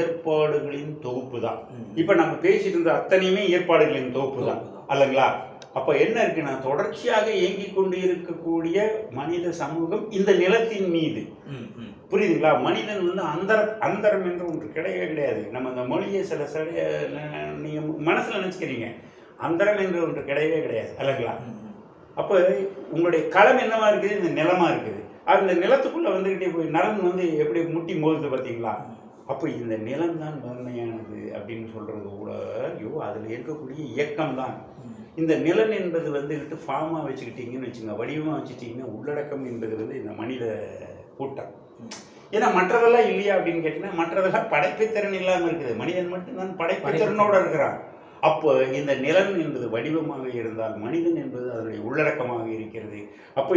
ஏற்பாடுகளின் தொகுப்பு தான். இப்ப நம்ம பேசிட்டு இருந்த அத்தனையுமே ஏற்பாடுகளின் தொகுப்பு தான். அல்லங்களா? அப்ப என்ன இருக்குன்னா தொடர்ச்சியாக இயங்கிக் கொண்டு இருக்கக்கூடிய மனித சமூகம் இந்த நிலத்தின் மீது. புரியுதுங்களா? மனிதன் வந்து அந்தர அந்தரம் என்று ஒன்று கிடையவே கிடையாது. நம்ம இந்த மொழியை சில சில நீங்க மனசுல நினைச்சுக்கிறீங்க. அந்தரம் என்று ஒன்று கிடையவே கிடையாது. அல்லங்களா. அப்போ உங்களுடைய களம் என்னவா இருக்குது? இந்த நிலமா இருக்குது. அந்த நிலத்துக்குள்ள வந்துகிட்டே போய் நலன் வந்து எப்படி முட்டி மோதுது பார்த்தீங்களா அப்போ இந்த நிலம் தான் முதன்மையானது அப்படின்னு சொல்றது கூட ஐயோ அதில் இருக்கக்கூடிய இயக்கம் தான். இந்த நிலன் என்பது வந்துக்கிட்டு ஃபார்மாக வச்சுக்கிட்டீங்கன்னு வச்சுங்க வடிவமாக வச்சுட்டீங்கன்னா உள்ளடக்கம் என்பது வந்து இந்த மனித கூட்டம். ஏன்னா மற்றதெல்லாம் இல்லையா அப்படின்னு கேட்டீங்கன்னா மற்றதெல்லாம் படைப்புத்திறன் இல்லாமல் இருக்குது. மனிதன் மட்டும்தான் படைப்புத்திறனோட இருக்கிறான். அப்போ இந்த நிலன் என்பது வடிவமாக இருந்தால் மனிதன் என்பது அதனுடைய உள்ளடக்கமாக இருக்கிறது. அப்போ